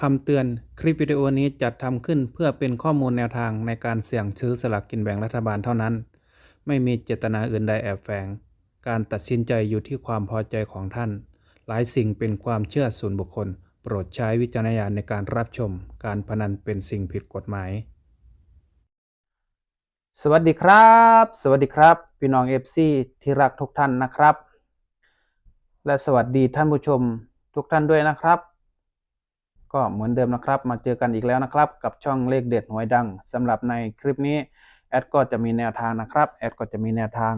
คำเตือนคลิปวิดีโอนี้จัดทำขึ้นเพื่อเป็นข้อมูลแนวทางในการเสี่ยงซื้อสลากกินแบ่งรัฐบาลเท่านั้น ไม่มีเจตนาอื่นใดแอบแฝง การตัดสินใจอยู่ที่ความพอใจของท่าน หลายสิ่งเป็นความเชื่อส่วนบุคคล โปรดใช้วิจารณญาณในการรับชม การพนันเป็นสิ่งผิดกฎหมาย สวัสดีครับ สวัสดีครับ พี่น้องเอฟซีที่รักทุกท่านนะครับ และสวัสดีท่านผู้ชมทุกท่านด้วยนะครับ ก็เหมือนเดิมนะครับ มาเจอกันอีกแล้วนะครับ กับช่องเลขเด็ดหวยดังสำหรับในคลิปนี้แอดก็จะมีแนวทางนะครับแอดก็จะมีแนวทาง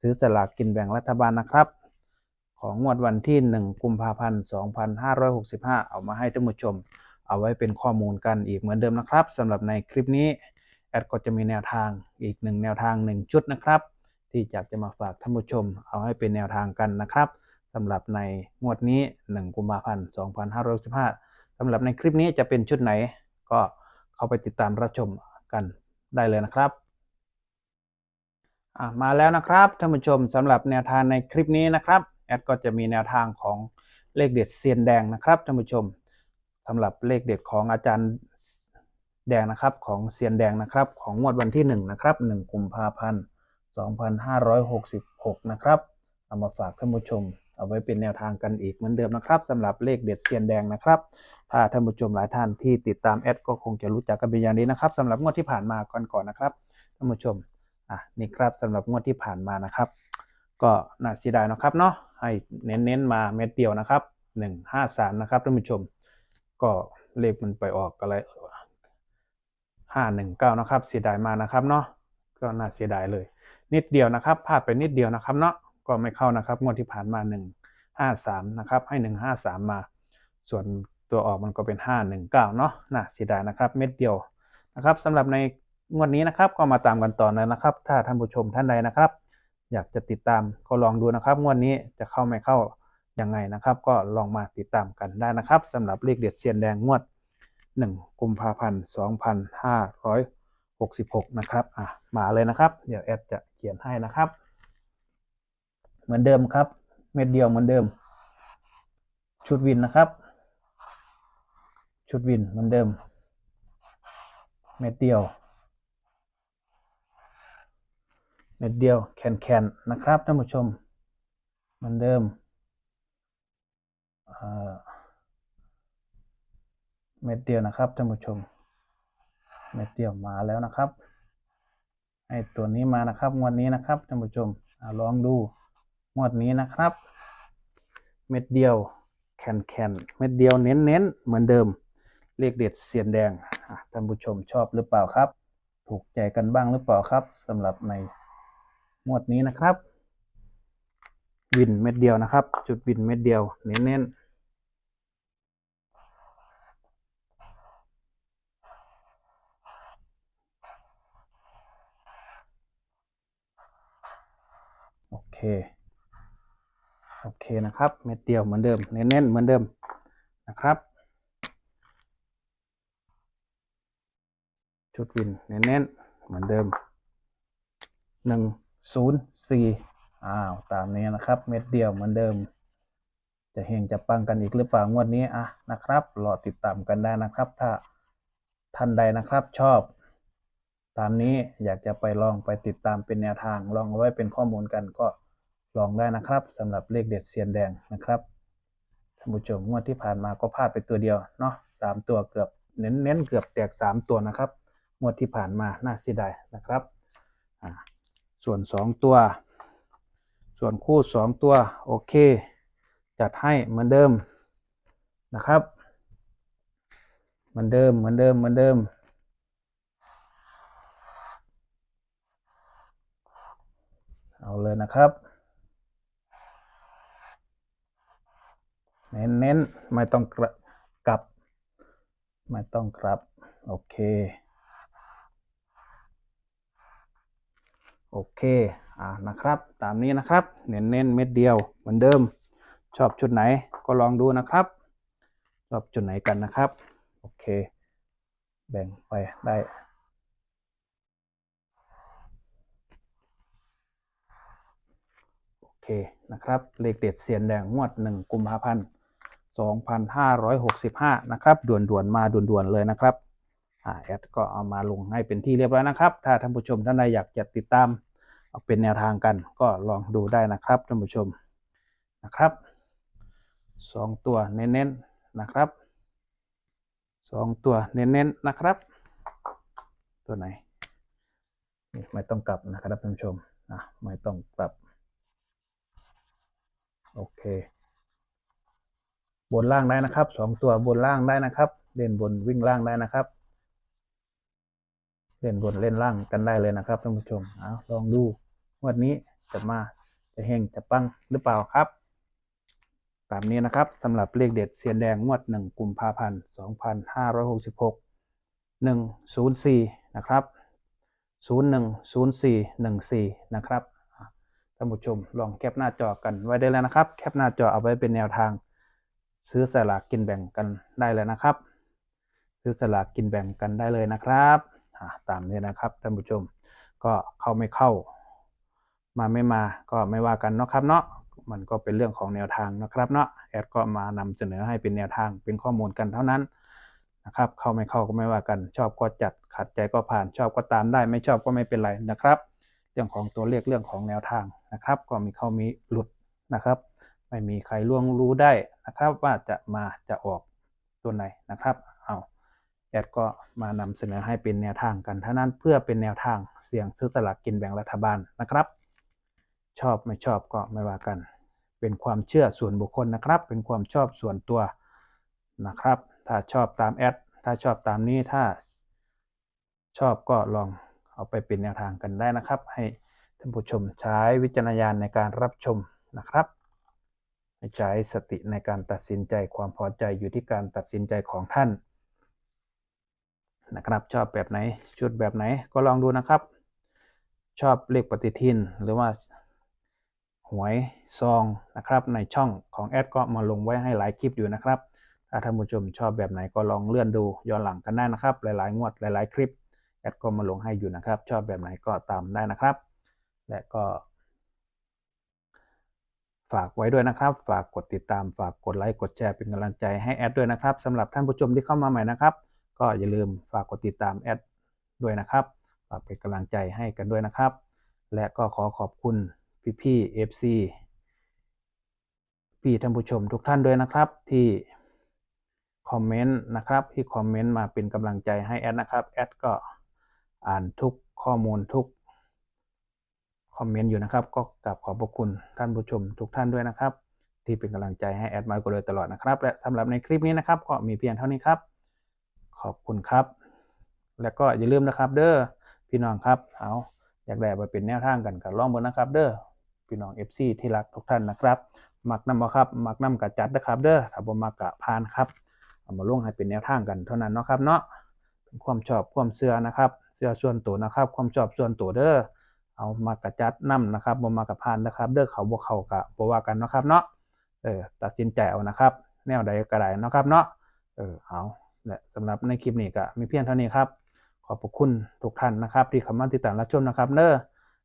ซื้อสลากกินแบ่งรัฐบาลนะครับ ของงวดวันที่ 1 กุมภาพันธ์ 2565 เอามาให้ท่านผู้ชม เอาไว้เป็นข้อมูลกันอีกเหมือนเดิมนะครับสำหรับในคลิปนี้แอดก็จะมีแนวทางอีกหนึ่งแนวทางหนึ่งชุดนะครับ ที่อยากจะมาฝากท่านผู้ชม เอาให้เป็นแนวทางกันนะครับสำหรับในงวดนี้ 1 กุมภาพันธ์ 2565 สำหรับในคลิปนี้จะเป็นชุดไหน ก็เข้าไปติดตามรับชมกันได้เลยนะครับมาแล้วนะครับท่านผู้ชมสำหรับแนวทางในคลิปนี้นะครับแอดก็จะมีแนวทางของเลขเด็ดเซียนแดงนะครับท่านผู้ชมสำหรับเลขเด็ดของอาจารย์แดงนะครับของเซียนแดงนะครับของงวดวันที่1นะครับ1กุมภาพันธ์2566 นะครับเอามาฝากท่านผู้ชม เอาไว้เป็นแนวทางกันอีกเหมือนเดิมนะครับสำหรับเลขเด็ดเซียนแดงนะครับถ้าท่านผู้ชมหลายท่านที่ติดตามแอดก็คงจะรู้จักกันเป็นอย่างดีนะครับสำหรับงวดที่ผ่านมาก่อนๆนะครับท่านผู้ชมอะนี่ครับสำหรับงวดที่ผ่านมานะครับ ก็น่าเสียดายนะครับเนาะให้เน้นๆมาเม็ดเดียวนะครับหนึ่งห้าสามนะครับท่านผู้ชม ก็เลขมันไปออกอะไรห้าหนึ่งเก้านะครับ เสียดายมานะครับเนาะก็น่าเสียดายเลย นิดเดียวนะครับพลาดไปนิดเดียวนะครับเนาะ ก็ไม่เข้านะครับงวดที่ผ่านมาหนึ่งห้าสามนะครับ ให้หนึ่งห้าสามมา ส่วนตัวออกมันก็เป็นห้าหนึ่งเก้าเนาะน่าเสียดายนะครับ เม็ดเดียวนะครับสำหรับในงวดนี้นะครับ ก็มาตามกันต่อเลยนะครับ ถ้าท่านผู้ชมท่านใดนะครับ อยากจะติดตามก็ลองดูนะครับงวดนี้จะเข้าไม่เข้ายังไงนะครับ ก็ลองมาติดตามกันได้นะครับสำหรับเลขเด็ดเซียนแดงงวด 1 กุมภาพันธ์ 2566 นะครับอะมาเลยนะครับ เดี๋ยวแอดจะเขียนให้นะครับ เหมือนเดิมครับ เม็ดเดียวเหมือนเดิม ชุดวินนะครับ ชุดวินเหมือนเดิม เม็ดเดียว เม็ดเดียวแคนแคนๆนะครับท่านผู้ชมเหมือนเดิมเม็ดเดียวนะครับท่านผู้ชม เม็ดเดียวมาแล้วนะครับไอตัวนี้มานะครับวดนี้นะครับท่านผู้ชมอลองดู งวดนี้นะครับ เม็ดเดียวแคนแคนเม็ดเดียวเน้นเน้นๆเหมือนเดิม เลขเด็ดเสียนแดงอะท่านผู้ชมชอบหรือเปล่าครับ ถูกใจกันบ้างหรือเปล่าครับสำหรับในงวดนี้นะครับ วินเม็ดเดียวนะครับ จุดวินเม็ดเดียวเน้นๆโอเค โอเคนะครับ เม็ดเดียวเหมือนเดิม เน้นๆเหมือนเดิมนะครับจุดวินเน้นๆเหมือนเดิมหนึ่งศูนย์สี่อ้าวตามนี้นะครับ เม็ดเดียวเหมือนเดิม จะเฮงจะปังกันอีกหรือเปล่างวดนี้อะนะครับรอติดตามกันได้นะครับ ถ้าท่านใดนะครับชอบ ตามนี้อยากจะไปลองไปติดตามเป็นแนวทางลองเอาไว้เป็นข้อมูลกันก็ ลองได้นะครับสำหรับเลขเด็ดเซียนแดงนะครับท่านผู้ชมงวดที่ผ่านมาก็พลาดไปตัวเดียวเนาะสามตัวเกือบเน้นเน้นๆเกือบแตกสามตัวนะครับงวดที่ผ่านมาน่าเสียดายนะครับส่วนสองตัว ส่วนคู่สองตัวโอเค จัดให้เหมือนเดิมนะครับเหมือนเดิมเหมือนเดิมเหมือนเดิมเอาเลยนะครับ เน้นเน้นๆไม่ต้องกระกลับ ไม่ต้องกลับ โอเค โอเค อ่านะครับ ตามนี้นะครับ เน้นเน้นๆเม็ดเดียวเหมือนเดิม ชอบชุดไหนก็ลองดูนะครับ ชอบจุดไหนกันนะครับ โอเค แบ่งไปได้โอเคนะครับเลขเด็ดเสียนแดงงวด1กุมภาพันธ์ 2565 นะครับด่วนๆมาด่วนๆเลยนะครับอ่าแอดก็เอามาลงให้เป็นที่เรียบร้อยนะครับ ถ้าท่านผู้ชมท่านใดอยากจะติดตามเอาเป็นแนวทางกันก็ลองดูได้นะครับท่านผู้ชมนะครับสองตัวเน้นๆนะครับสองตัวเน้นๆนะครับ ตัวไหนไม่ต้องกลับนะครับท่านผู้ชมนะไม่ต้องกลับ โอเค บนล่างได้นะครับสองตัวบนล่างได้นะครับ เล่นบนวิ่งล่างได้นะครับ เล่นบนเล่นล่างกันได้เลยนะครับท่านผู้ชมเอาลองดูวันนี้จะมาจะเฮงจะปังหรือเปล่าครับ ตามนี้นะครับสำหรับเลขเด็ดเสียนแดงงวดหนึ่งกุมภาพันธ์สองพันห้าร้อยหกสิบหกหนึ่งศูนย์สี่นะครับศูนย์หนึ่งศูนย์สี่หนึ่งสี่นะครับท่านผู้ชมลองแคปหน้าจอกันไว้ได้แล้วนะครับ แคปหน้าจอเอาไว้เป็นแนวทาง ซื้อสลากกินแบ่งกันได้เลยนะครับ ซื้อสลากกินแบ่งกันได้เลยนะครับตามนี้นะครับท่านผู้ชมก็เข้าไม่เข้า มาไม่มาก็ไม่ว่ากันเนาะครับเนาะมันก็เป็นเรื่องของแนวทางนะครับเนาะแอดก็มานำเสนอให้เป็นแนวทางเป็นข้อมูลกันเท่านั้นนะครับเข้าไม่เข้าก็ไม่ว่ากันชอบก็จัดขัดใจก็ผ่านชอบก็ตามได้ ไม่ชอบก็ไม่เป็นไรนะครับ เรื่องของตัวเลขเรื่องของแนวทางนะครับ ก็มีเข้ามีหลุดนะครับ ไม่มีใครล่วงรู้ได้นะครับ ว่าจะมาจะออกตัวไหนนะครับเอาแอดก็มานำเสนอให้เป็นแนวทางกันท่านั้นเพื่อเป็นแนวทางเสี่ยงซื้อสลากกินแบ่งรัฐบาลนะครับ ชอบไม่ชอบก็ไม่ว่ากัน เป็นความเชื่อส่วนบุคคลนะครับ เป็นความชอบส่วนตัวนะครับ ถ้าชอบตามแอดถ้าชอบตามนี้ถ้าชอบก็ลองเอาไปเป็นแนวทางกันได้นะครับ ให้ท่านผู้ชมใช้วิจารณญาณในการรับชมนะครับ ใช้สติในการตัดสินใจความพอใจอยู่ที่การตัดสินใจของท่านนะครับ ชอบแบบไหนชุดแบบไหนก็ลองดูนะครับ ชอบเลขปฏิทินหรือว่าหวยซองนะครับ ในช่องของแอดก็มาลงไว้ให้หลายคลิปอยู่นะครับถ้าท่านผู้ชมชอบแบบไหนก็ลองเลื่อนดูย้อนหลังกันได้นะครับ หลายๆ งวดหลาย ๆ คลิปแอดก็มาลงให้อยู่นะครับ ชอบแบบไหนก็ตามได้นะครับ และก็ ฝากไว้ด้วยนะครับ ฝากกดติดตาม ฝากกดไลค์กดแชร์เป็นกำลังใจให้แอดด้วยนะครับสำหรับท่านผู้ชมที่เข้ามาใหม่นะครับ ก็อย่าลืมฝากกดติดตามแอดด้วยนะครับฝากเป็นกำลังใจให้กันด้วยนะครับ และก็ขอขอบคุณพี่ๆ FC พี่ท่านผู้ชมทุกท่านด้วยนะครับที่คอมเมนต์นะครับที่คอมเมนต์มาเป็นกำลังใจให้แอดนะครับแอดก็อ่านทุกข้อมูลทุก คอมเมนต์อยู่นะครับ ก็กราบขอบพระคุณท่านผู้ชมทุกท่านด้วยนะครับ ที่เป็นกำลังใจให้แอดมาโดยตลอดนะครับ และสำหรับในคลิปนี้นะครับก็มีเพียงเท่านี้ครับ ขอบคุณครับ แล้วก็อย่าลืมนะครับ เด้อพี่น้องครับเอาอยากได้ไปเป็นแนวทางกันกับล่องบนนะครับ เด้อพี่น้อง FC ที่รักทุกท่านนะครับมักนำบ่ครับมักนำกับจัดนะครับ เด้อถ้าบ่มักกะพานครับเอามาลงให้เป็นแนวทางกันเท่านั้นเนาะครับเนาะเป็นความชอบความเชื่อนะครับเชื่อส่วนตัวนะครับ ความชอบส่วนตัวเด้อ เอามากระจัดนํนะครับบ่มากระพานนะครับเด้อเขาบ่เขากะบ่ว่ากันนะครับเนาะเออตัดสินใจเอานะครับ แนวใดก็ได้นะครับเนาะเออเอาและสำหรับในคลิปนี้ก็มีเพียงเท่านี้ครับขอบคุณทุกท่านนะครับ ที่เข้ามาติดตามรับชมนะครับเด้อ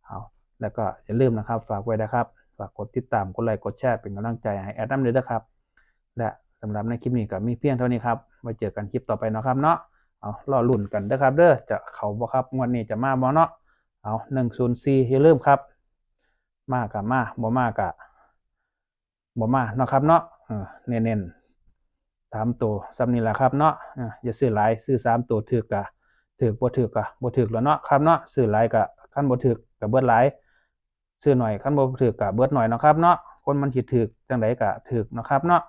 เอาแล้วก็อย่าลืมนะครับ ฝากไว้นะครับฝากกดติดตามกดไลค์กดแชร์เป็นกำลังใจให้แอดน้ำเลยนะครับ และสำหรับในคลิปนี้ก็มีเพียงเท่านี้ครับไว้เจอกันคลิปต่อไปนะครับเนาะเอารอลุ่นกันนะครับเด้อจะเขาบ่ครับงวดนี้จะมาบ่เนาะ เอาหนึ่งศูนย์สี่อย่าลืมครับ มากกับมาบ่มากกะบ่มาเนาะครับเนาะเออเน้นๆสามตัวซ้ำนี่แหละครับเนาะอย่าซื้อหลายซื้อสามตัวถือกะถือบ่ถือกะบ่ถือแล้วเนาะครับเนาะซื้อหลายกะขั้นบ่ถือกะเบิดหลายซื้อหน่อยขั้นบ่ถือกะเบิดหน่อยเนาะครับเนาะคนมันสิถือจังไดกะถือเนาะครับเนาะ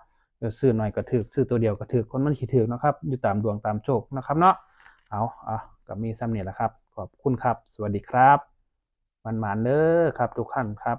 ซื้อหน่อยก็ถือซื้อตัวเดียวก็ถือคนมันสิถือเนาะครับอยู่ตามดวงตามโชคนะครับเนาะเอาอะก็มีซ้ำนี่แหละครับ ขอบคุณครับ สวัสดีครับมันหมานเด้อครับ ทุกท่านครับ